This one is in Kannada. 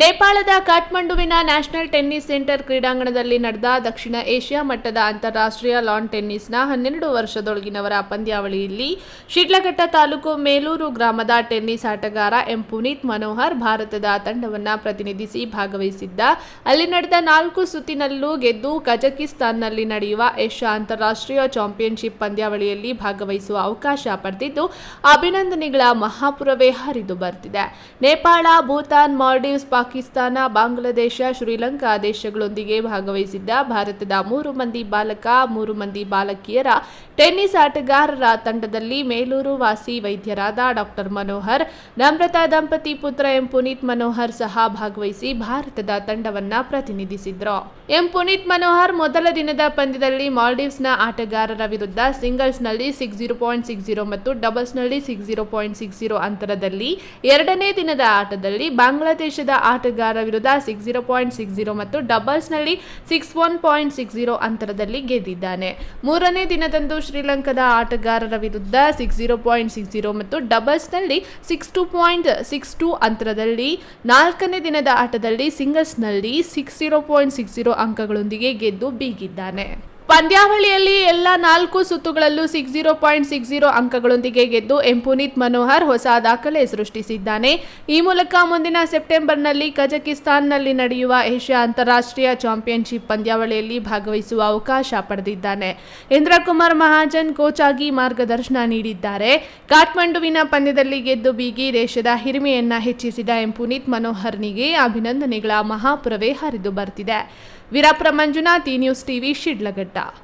ನೇಪಾಳದ ಕಾಠ್ಮಂಡುವಿನ ನ್ಯಾಷನಲ್ ಟೆನ್ನಿಸ್ ಸೆಂಟರ್ ಕ್ರೀಡಾಂಗಣದಲ್ಲಿ ನಡೆದ ದಕ್ಷಿಣ ಏಷ್ಯಾ ಮಟ್ಟದ ಅಂತಾರಾಷ್ಟ್ರೀಯ ಲಾನ್ ಟೆನ್ನಿಸ್ನ ಹನ್ನೆರಡು ವರ್ಷದೊಳಗಿನವರ ಪಂದ್ಯಾವಳಿಯಲ್ಲಿ ಶಿಡ್ಲಘಟ್ಟ ತಾಲೂಕು ಮೇಲೂರು ಗ್ರಾಮದ ಟೆನ್ನಿಸ್ ಆಟಗಾರ ಎಂ ಪುನೀತ್ ಮನೋಹರ್ ಭಾರತದ ತಂಡವನ್ನು ಪ್ರತಿನಿಧಿಸಿ ಭಾಗವಹಿಸಿದ್ದ. ಅಲ್ಲಿ ನಡೆದ ನಾಲ್ಕು ಸುತ್ತಿನಲ್ಲೂ ಗೆದ್ದು ಕಜಕಿಸ್ತಾನ್ನಲ್ಲಿ ನಡೆಯುವ ಏಷ್ಯಾ ಅಂತಾರಾಷ್ಟ್ರೀಯ ಚಾಂಪಿಯನ್ಶಿಪ್ ಪಂದ್ಯಾವಳಿಯಲ್ಲಿ ಭಾಗವಹಿಸುವ ಅವಕಾಶ ಪಡೆದಿದ್ದು, ಅಭಿನಂದನೆಗಳ ಮಹಾಪುರವೇ ಹರಿದು ಬರ್ತಿದೆ. ನೇಪಾಳ, ಭೂತಾನ್, ಮಾಲ್ಡೀವ್ಸ್, ಪಾಕಿಸ್ತಾನ ಬಾಂಗ್ಲಾದೇಶ, ಶ್ರೀಲಂಕಾ ದೇಶಗಳೊಂದಿಗೆ ಭಾಗವಹಿಸಿದ್ದ ಭಾರತದ ಮೂರು ಮಂದಿ ಬಾಲಕ, ಮೂರು ಮಂದಿ ಬಾಲಕಿಯರ ಟೆನ್ನಿಸ್ ಆಟಗಾರರ ತಂಡದಲ್ಲಿ ಮೇಲೂರು ವಾಸಿ ವೈದ್ಯರಾದ ಡಾಕ್ಟರ್ ಮನೋಹರ್, ನಮ್ರತಾ ದಂಪತಿ ಪುತ್ರ ಎಂ ಪುನೀತ್ ಮನೋಹರ್ ಸಹ ಭಾಗವಹಿಸಿ ಭಾರತದ ತಂಡವನ್ನ ಪ್ರತಿನಿಧಿಸಿದ್ರು. ಎಂ ಪುನೀತ್ ಮನೋಹರ್ ಮೊದಲ ದಿನದ ಪಂದ್ಯದಲ್ಲಿ ಮಾಲ್ಡೀವ್ಸ್ನ ಆಟಗಾರರ ವಿರುದ್ಧ ಸಿಂಗಲ್ಸ್ನಲ್ಲಿ six zero point six zero ಮತ್ತು ಡಬಲ್ಸ್ನಲ್ಲಿ six zero point six zero ಅಂತರದಲ್ಲಿ ಎರಡನೇ ದಿನದ ಆಟದಲ್ಲಿ ಬಾಂಗ್ಲಾದೇಶದ ಆಟಗಾರ ವಿರುದ್ಧ six zero point six zero ಮತ್ತು ಡಬಲ್ಸ್ನಲ್ಲಿ six one point six zero ಅಂತರದಲ್ಲಿ ಗೆದ್ದಿದ್ದಾನೆ. ಮೂರನೇ ದಿನದಂದು ಶ್ರೀಲಂಕಾದ ಆಟಗಾರರ ವಿರುದ್ಧ six zero point six zero ಮತ್ತು ಡಬಲ್ಸ್ನಲ್ಲಿ six two point six two ಅಂತರದಲ್ಲಿ ನಾಲ್ಕನೇ ದಿನದ ಆಟದಲ್ಲಿ ಸಿಂಗಲ್ಸ್ನಲ್ಲಿ six zero point six zero ಅಂಕಗಳೊಂದಿಗೆ ಗೆದ್ದು ಬೀಗಿದ್ದಾನೆ. ಪಂದ್ಯಾವಳಿಯಲ್ಲಿ ಎಲ್ಲ ನಾಲ್ಕು ಸುತ್ತುಗಳಲ್ಲೂ six zero point six zero ಅಂಕಗಳೊಂದಿಗೆ ಗೆದ್ದು ಎಂಪುನೀತ್ ಮನೋಹರ್ ಹೊಸ ದಾಖಲೆ ಸೃಷ್ಟಿಸಿದ್ದಾನೆ. ಈ ಮೂಲಕ ಮುಂದಿನ ಸೆಪ್ಟೆಂಬರ್ನಲ್ಲಿ ಕಜಕಿಸ್ತಾನ್ನಲ್ಲಿ ನಡೆಯುವ ಏಷ್ಯಾ ಅಂತಾರಾಷ್ಟ್ರೀಯ ಚಾಂಪಿಯನ್ಶಿಪ್ ಪಂದ್ಯಾವಳಿಯಲ್ಲಿ ಭಾಗವಹಿಸುವ ಅವಕಾಶ ಪಡೆದಿದ್ದಾನೆ. ಇಂದ್ರಕುಮಾರ್ ಮಹಾಜನ್ ಕೋಚ್ ಆಗಿ ಮಾರ್ಗದರ್ಶನ ನೀಡಿದ್ದಾರೆ. ಕಾಠ್ಮಂಡುವಿನ ಪಂದ್ಯದಲ್ಲಿ ಗೆದ್ದು ಬೀಗಿ ದೇಶದ ಹಿರಿಮೆಯನ್ನ ಹೆಚ್ಚಿಸಿದ ಎಂಪುನೀತ್ ಮನೋಹರ್ನಿಗೆ ಅಭಿನಂದನೆಗಳ ಮಹಾಪುರವೇ ಹರಿದು ಬರ್ತಿದೆ. ವೀರಪ್ರ ಮಂಜುನಾಥ್ ಈ ನ್ಯೂಸ್ ಟಿವಿ ಶಿಡ್ಲಘಟ್ಟ. 있다.